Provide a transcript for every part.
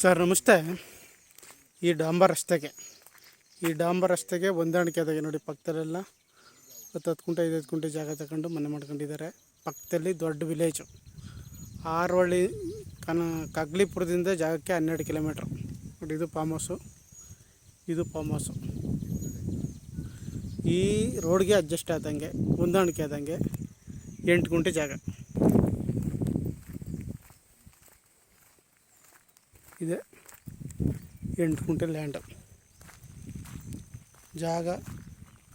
Sir, ನಮಸ್ತೆ. ಈ ಡಾಂಬರ್ ರಸ್ತೆಗೆ. ಈ ಡಾಂಬರ್ ರಸ್ತೆಗೆ ಹೊಂದಾಣಿಕೆ ಆದಾಗೆ ನೋಡಿ, ಪಕ್ಕದಲ್ಲೆಲ್ಲ ಹತ್ತು ಹತ್ತು ಕುಂಟೆ ಐದೈದು ಕುಂಟೆ ಜಾಗ ತಗೊಂಡು ಮನೆ ಮಾಡ್ಕೊಂಡಿದ್ದಾರೆ. ಪಕ್ಕದಲ್ಲಿ ದೊಡ್ಡ ವಿಲೇಜು. ಆರೋಳ್ಳಿ ಕನ, ಕಗ್ಲಿಪುರದಿಂದ ಜಾಗಕ್ಕೆ ಹನ್ನೆರಡು ಕಿಲೋಮೀಟ್ರ್. ನೋಡಿ, ಇದು ಫಾರ್ಮ್ ಹೌಸು. ಇದು ಫಾರ್ಮ್ ಹೌಸು. ಈ ರೋಡ್ಗೆ ಅಡ್ಜಸ್ಟ್ ಆದಂಗೆ, ಹೊಂದಾಣಿಕೆ ಆದಂಗೆ ಎಂಟು ಗುಂಟೆ ಜಾಗ. ಇದೆ. ಎಂಟು ಗುಂಟೆ ಲ್ಯಾಂಡ್ ಜಾಗ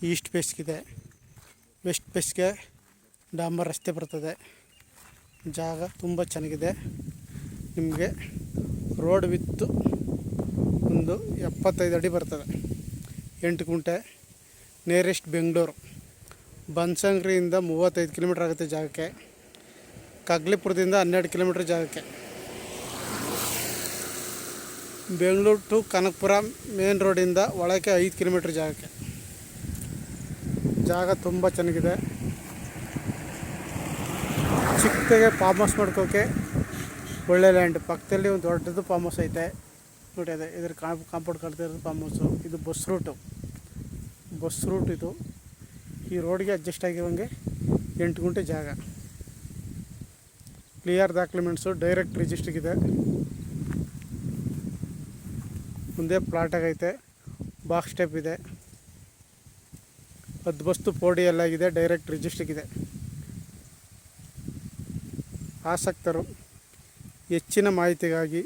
ಈಸ್ಟ್ ಪೇಸ್ಗಿದೆ ವೆಸ್ಟ್ ಪೇಸ್ಗೆ ಡಾಂಬರ್ ರಸ್ತೆ ಬರ್ತದೆ. ಜಾಗ ತುಂಬ ಚೆನ್ನಾಗಿದೆ. ನಿಮಗೆ ರೋಡ್ ವಿತ್ತು ಒಂದು ಎಪ್ಪತ್ತೈದು ಅಡಿ ಬರ್ತದೆ. ಎಂಟು ಗುಂಟೆ ನಿಯರೆಸ್ಟ್ ಬೆಂಗಳೂರು. ಬನ್ಸಂಗ್ರಿಯಿಂದ ಮೂವತ್ತೈದು ಕಿಲೋಮೀಟ್ರ್ ಆಗುತ್ತೆ ಜಾಗಕ್ಕೆ. ಕಗ್ಲಿಪುರದಿಂದ ಹನ್ನೆರಡು ಕಿಲೋಮೀಟ್ರ್ ಜಾಗಕ್ಕೆ. ಬೆಂಗಳೂರು ಟು ಕನಕಪುರ ಮೇನ್ ರೋಡಿಂದ ಒಳಕ್ಕೆ ಐದು ಕಿಲೋಮೀಟ್ರ್ ಜಾಗಕ್ಕೆ. ಜಾಗ ತುಂಬ ಚೆನ್ನಾಗಿದೆ. ಚಿಕ್ಕದಾಗೆ ಫಾರ್ಮ್ ಹೌಸ್ ಮಾಡ್ಕೋಕೆ ಒಳ್ಳೆ ಲ್ಯಾಂಡ್ ಪಕ್ಕದಲ್ಲಿ ಒಂದು ದೊಡ್ಡದು ಫಾರ್ಮ್ ಹೌಸ್ ಐತೆ. ನೋಡಿ ಅದೇ ಇದ್ರ ಕಾಂಪೌಂಡ್ ಕಟ್ತಾ ಇರೋದು ಫಾರ್ಮ್ ಹೌಸು ಇದು ಬಸ್ ರೂಟು ಬಸ್ ರೂಟ್ ಇದು. ಈ ರೋಡ್ಗೆ ಅಡ್ಜಸ್ಟ್ ಆಗಿರೋಂಗೆ ಎಂಟು ಗುಂಟೆ ಜಾಗ. ಕ್ಲಿಯರ್ ಡಾಕ್ಯುಮೆಂಟ್ಸು ಡೈರೆಕ್ಟ್ ರಿಜಿಸ್ಟ್ರಿಗಿದೆ ಮುಂದೆ ಪ್ಲಾಟ್ ಆಗೈತೆ ಬಾಕ್ಸ್ ಸ್ಟೆಪ್ ಇದೆ. ಹದ್ದು ಬಸ್ತು ಪೋಡಿ ಎಲ್ಲ ಇದೆ ಡೈರೆಕ್ಟ್ ರಿಜಿಸ್ಟ್ರಿಗಿದೆ ಆಸಕ್ತರು, ಹೆಚ್ಚಿನ ಮಾಹಿತಿಗಾಗಿ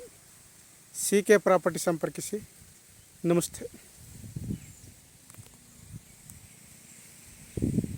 ಸಿ ಕೆ ಪ್ರಾಪರ್ಟಿ ಸಂಪರ್ಕಿಸಿ. ನಮಸ್ತೆ.